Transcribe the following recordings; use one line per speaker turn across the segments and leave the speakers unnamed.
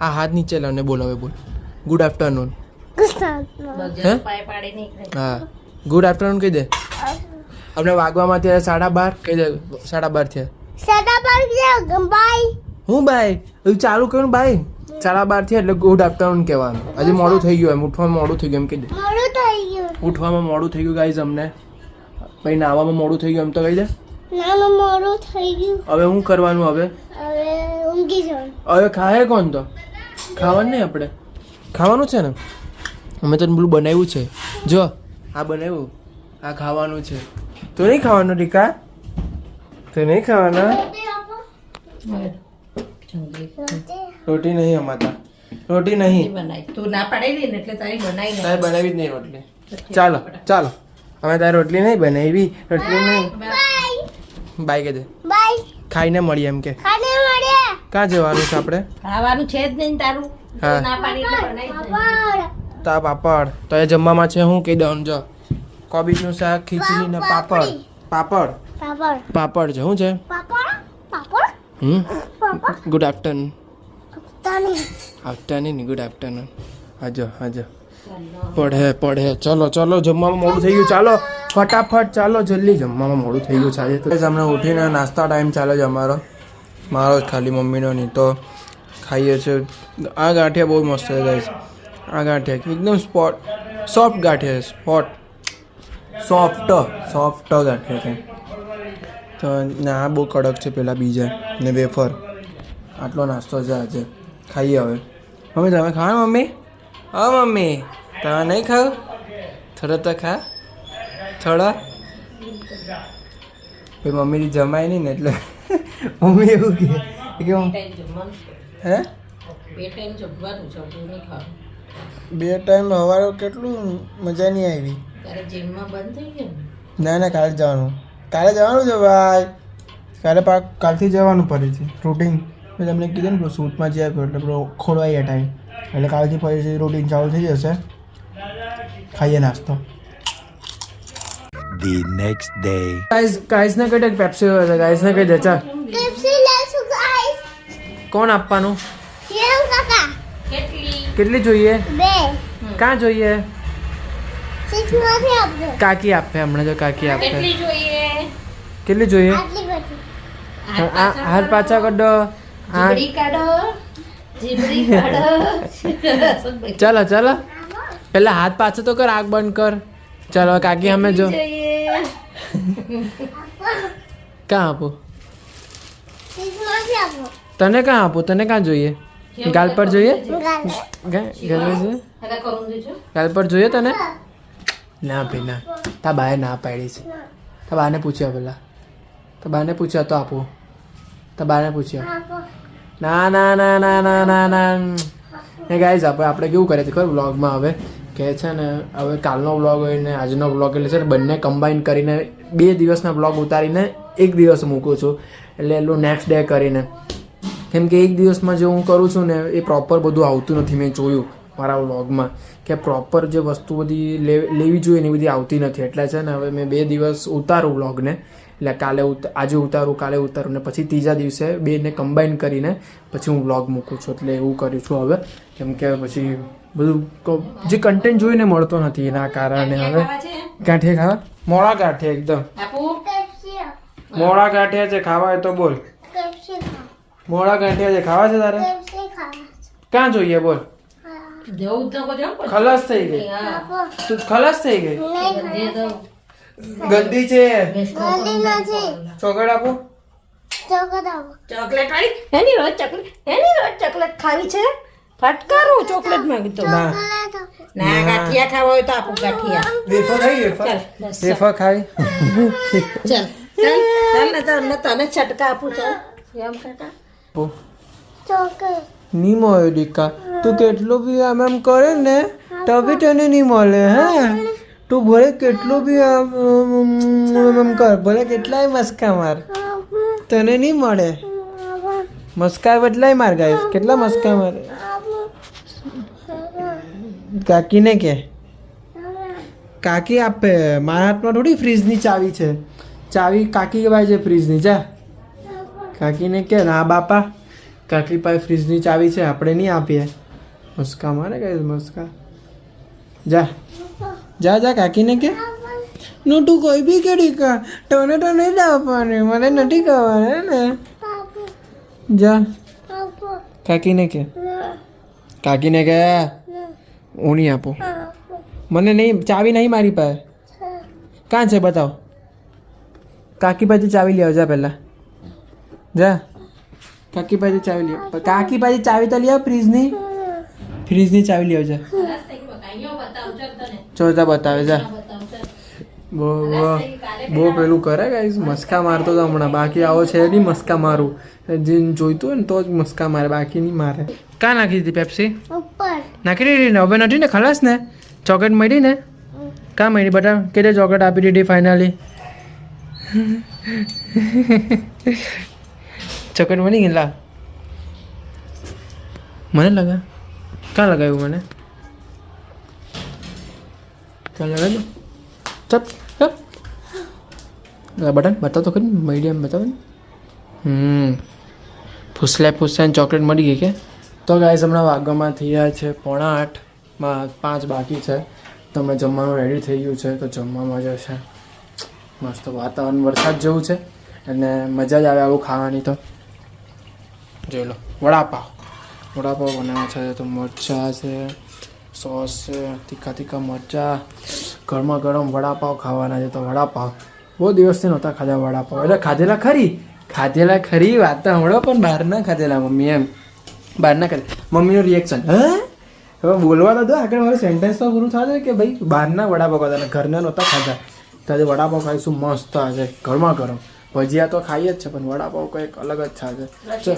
આ હાથ નીચે લાવને બોલ હવે બોલ. ગુડ આફ્ટરનૂન હે? હા. ગુડ આફ્ટરનૂન કહી દે. આપણે વાગવામાં ત્યારે સાડા બાર કહી દે સાડા બાર થયા. હું બાય હજુ ચાલુ કર્યું બાય સાડા બાર થયા એટલે ગુડ આફ્ટરનૂન કહેવાનું. હજી મોડું થઈ ગયું એમ ઉઠવામાં મોડું થઈ ગયું એમ કહી દે. ઉઠવામાં મોડું થઈ ગયું ગાઈઝ અમને. પછી નાવામાં મોડું થઈ ગયું એમ તો કહી દે.
નાનું મોડું થઈ ગયું.
હવે શું કરવાનું હવે?
હવે
હવે ખાય કોણ તો? ખાવાનું નહીં આપણે. ખાવાનું છે ને? અમે તને પેલું બનાવ્યું છે. જો આ બનાવ્યું. આ ખાવાનું છે. તો નહીં ખાવાનું ટીકા તો નહીં ખાવાના? રોટી નહીં અમાતા. રોટી નહીં.
તું ના પાડેલી ને એટલે તારી બનાવી
તારે બનાવી જ નહીં રોટલી. ચાલો ચાલો. અમે તારે રોટલી નહીં બનાવી. રોટલી નહીં. બાય. કે દે.
બાય.
ખાઈને મળીએ એમ કે.
મળ્યા
ક્યાં જવાનું છે આપણે?
ખાવાનું છે જ નહીં તારું.
હા.
ના પાડી બનાવી
તા પાપડ. તો એ જમવામાં છે હું કહી દઉં જો. કોબીજનું શાક ખીચડી ને પાપડ. પાપડ.
પાપડ.
પાપડ. છે. શું છે?
પાપડ? પાપડ?
હમ? Good afternoon. Afternoon. Good afternoon. હાજો હાજો પડે પડે. ચલો ચલો જમવામાં મોડું થઈ ગયું. ચાલો ફટાફટ ચાલો જલ્દી જમવામાં મોડું થઈ ગયું છે તો. હમણાં ઉઠીને નાસ્તા ટાઈમ ચાલે છે અમારો. મારો જ ખાલી મમ્મીનો નહીં તો ખાઈએ છીએ આ ગાંઠિયા બહુ મસ્ત છે ગાઈસ આ ગાંઠિયા એકદમ સ્પોટ સોફ્ટ ગાંઠિયા છે સ્પોટ સોફ્ટ સોફ્ટ ગાંઠિયા છે. તો ના આ બહુ કડક છે પેલા બીજા ને વેફર. આટલો નાસ્તો છે આજે. ખાઈએ હવે. મમ્મી, તમે ખા મમ્મી? હા, મમ્મી. તમે નહીં ખાવ? થોડા તો ખા. થોડા? પછી મમ્મીથી જમાય નહીં ને એટલે મમ્મી એવું કે કે હું-. હે?
બે ટાઈમ જમવાનું
બે ટાઈમ સવારે કેટલું મજા નહીં આવી.
તારે જીમમાં બંધ થઈ ગયું ના?
ના કાલે જવાનું. કાલે જવાનું છે ભાઈ. કાલે પાક કાલથી જવાનું પડે છે રૂટીન મેં તમને કીધું ને સૂટમાં જ્યાં ગયો એટલે પેલો ખોલવાઈ ટાઈમ એટલે કાલથી ફરીથી રૂટીન ચાલુ થઈ જશે. ખાઈએ નાસ્તો.
The next day.
Guys, guys ને દે પેપ્સી હોય ગાઈસ ને દે ચાલ
પેપ્સી લેશું ગાઈસ
કોણ આપવાનું?
કેમ કાકા.
કેટલી
કેટલી જોઈએ?
બે.
ક્યાં જોઈએ? કાકી આપે હમણાં જો કાકી આપે.
કેટલી જોઈએ?
કેટલી જોઈએ? હાથ પાછા કાઢો. આ
જીબડી કાઢો. જીબડી કાઢો.
ચાલો ચાલો. પેલા હાથ પાછો તો કર આગ બંધ કર. ચાલો કાકી અમે જો
જોઈએ?
ક્યાં આપું? તને ક્યાં આપું? તને ક્યાં જોઈએ? ગાલ પર જોઈએ?
ગાલ.
પર જોઈએ?
હવે કરું દેજો
ગાલ પર જોઈએ તને? ના ભાઈ ના. તા બાએ ના પાડી છે. તા બાને પૂછ્યા પેલા. તા બાને પૂછ્યા તો આપો. તા બાને પૂછ્યા. ના ના ના ના ના ના ના. એ ગાઈઝ આપણે આપણે કેવું કરે છે ખબર? વ્લોગમાં હવે. કે છે ને, હવે કાલનો વ્લોગ હોય ને આજનો વ્લોગ એટલે છે ને બંને કમ્બાઈન કરીને બે દિવસના વ્લોગ ઉતારીને એક દિવસ મૂકું છું. એટલે એટલું નેક્સ્ટ ડે કરીને. કેમ કે એક દિવસમાં જે હું કરું છું ને, એ પ્રોપર બધું આવતું નથી મેં જોયું મારા વ્લોગમાં કે પ્રોપર જે વસ્તુ બધી લેવી જોઈએ એની બધી આવતી નથી. એટલે છે ને હવે મેં બે દિવસ ઉતારું વ્લોગને એટલે કાલે આજે ઉતારું, કાલે ઉતારું ને પછી ત્રીજા દિવસે બેને કમ્બાઈન કરીને પછી હું વ્લોગ મૂકું છું. એટલે એવું કરું છું હવે. કેમ કે પછી બધું ક- જે કન્ટેન્ટ જોઈને મળતો નથી એના કારણે હવે. ગાંઠિયા ખાવા? મોડા ગાંઠિયા એકદમ.
આપું
મોડા ગાંઠિયા છે ખાવા હોય તો બોલ. મોડા ગાંઠિયા છે ખાવા છે તારે? ક્યાં જોઈએ બોલ. ખલાસ થઈ ગઈ. તું ખલાસ થઈ ગઈ? ગંદી છે. ચોકલેટ આપો.
ચોકડ આપો.
ચોકલેટ વાળી એની રોજ ચોકલેટ એની રોજ ચોકલેટ ખાવી છે? ફટકારું ચોકલેટ માંગતો
ના.
ના ગાંઠિયા ખાવા હોય તો આપો ગાંઠિયા
વેફર ખાઈ વેફર? વેફર ખાઈ?
ચાલ ચાલ ચાલ ને તને તને છટકા આપું ચાલ. એમ કાકા?
ચોકલેટ.
ની મળે દીકા. તું કેટલું બી આમ આમ કરે ને તો બી તને નહીં મળે હે? તું ભલે કેટલું બી આમ આમ આમ આમ કર ભલે કેટલાય મસ્કા માર. તને નહીં મળે. મસ્કા બદલાય માર ગાઈસ. કેટલા મસ્કા માર. કાકીને કે? કાકી આપે મારા હાથમાં થોડી ફ્રીજની ચાવી છે. ચાવી કાકી ભાઈ છે ફ્રીજની? જા. કાકીને કે ના બાપા કાકી પાસે ફ્રીજની ચાવી છે આપણે નહીં આપીએ. મસ્કા મારે કઈ મસ્કા? જા. જા જા કાકીને કે નું તું કોઈ બી કેડી કા તને તો નહીં આપવાની મને નથી કહેવાને ને? જા. કાકીને કે કાકીને કે હું આપો મને નહીં ચાવી નહીં મારી પાસે. કાં છે બતાવો? કાકી પાસે ચાવી લે જા પહેલાં. જા. કાકી પાસે ચાવી લે કાકી પાસે ચાવી તો લે ફ્રીજની. ફ્રીજની ચાવી લે જા ચોથા બતાવે જા. બહુ બહુ પેલું કરે ગાઈસ મસ્કા મારતો હતો હમણાં. બાકી આવો છે નહીં મસ્કા મારું. જે જોઈતું હોય ને તો જ મસ્કા મારે બાકી નહીં મારે. કાં નાખી દીધી પેપ્સી
ઉપર
નાખી દીધી ને હવે નથી ને ખલાસ ને ચોકલેટ મળી ને કાં મળી બતાવ કેટલે ચોકલેટ આપી દીધી ફાઇનલી ચોકલેટ મળી ગઈ લા મને લગા કાં લગાવ્યું મને કાં લગાવ્યું ચપ ચપ લા બટન બતાવ તો ખરી મીડિયમ બતાવો ને હમ ફૂસલે ફૂસલે ચોકલેટ મળી ગઈ કે તો ગાઈઝ હમણાં વાગવામાં થયા છે પોણા આઠમાં પાંચ બાકી છે. તમે જમવાનું રેડી થઈ ગયું છે, તો જમવામાં જશે મસ્ત વાતાવરણ, વરસાદ જેવું છે, અને મજા જ આવે આવું ખાવાની તો. જોઈ લો, વડાપાવ. વડાપાવ બનાવ્યા છે, તો મરચાં છે, સોસ છે, તીખા તીખા મરચાં, ગરમા ગરમ વડાપાવ ખાવાના છે. તો વડાપાવ, બહુ દિવસથી નહોતા ખાધા વડાપાવ. એટલે ખાધેલા ખરી? ખાધેલા ખરી? વાત હમણાં પણ બહાર ના ખાધેલા, મમ્મી, એમ. બહાર ના કરે. મમ્મીનું રિએક્શન હે? હવે બોલવા તો આગળ મારું સેન્ટેન્સ તો પૂરું થાય કે ભાઈ બહારના વડાપાવ ખાતા અને ઘરના નહોતા ખાધા ત્યારે વડાપાવ ખાઈશું મસ્ત આજે ઘરમાં ગરમ. ભજીયા તો ખાઈએ જ છે પણ વડાપાવ કંઈક અલગ જ છે.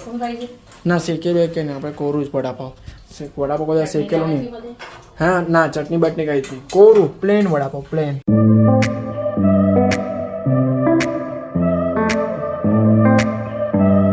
ના શેકેલું કે નહીં આપણે કોરું જ વડાપાવ. શેક વડાપાવ કદાચ શેકેલું નહીં. હા ના ચટણી બટની કઈ નહીં કોરું પ્લેન વડાપાવ પ્લેન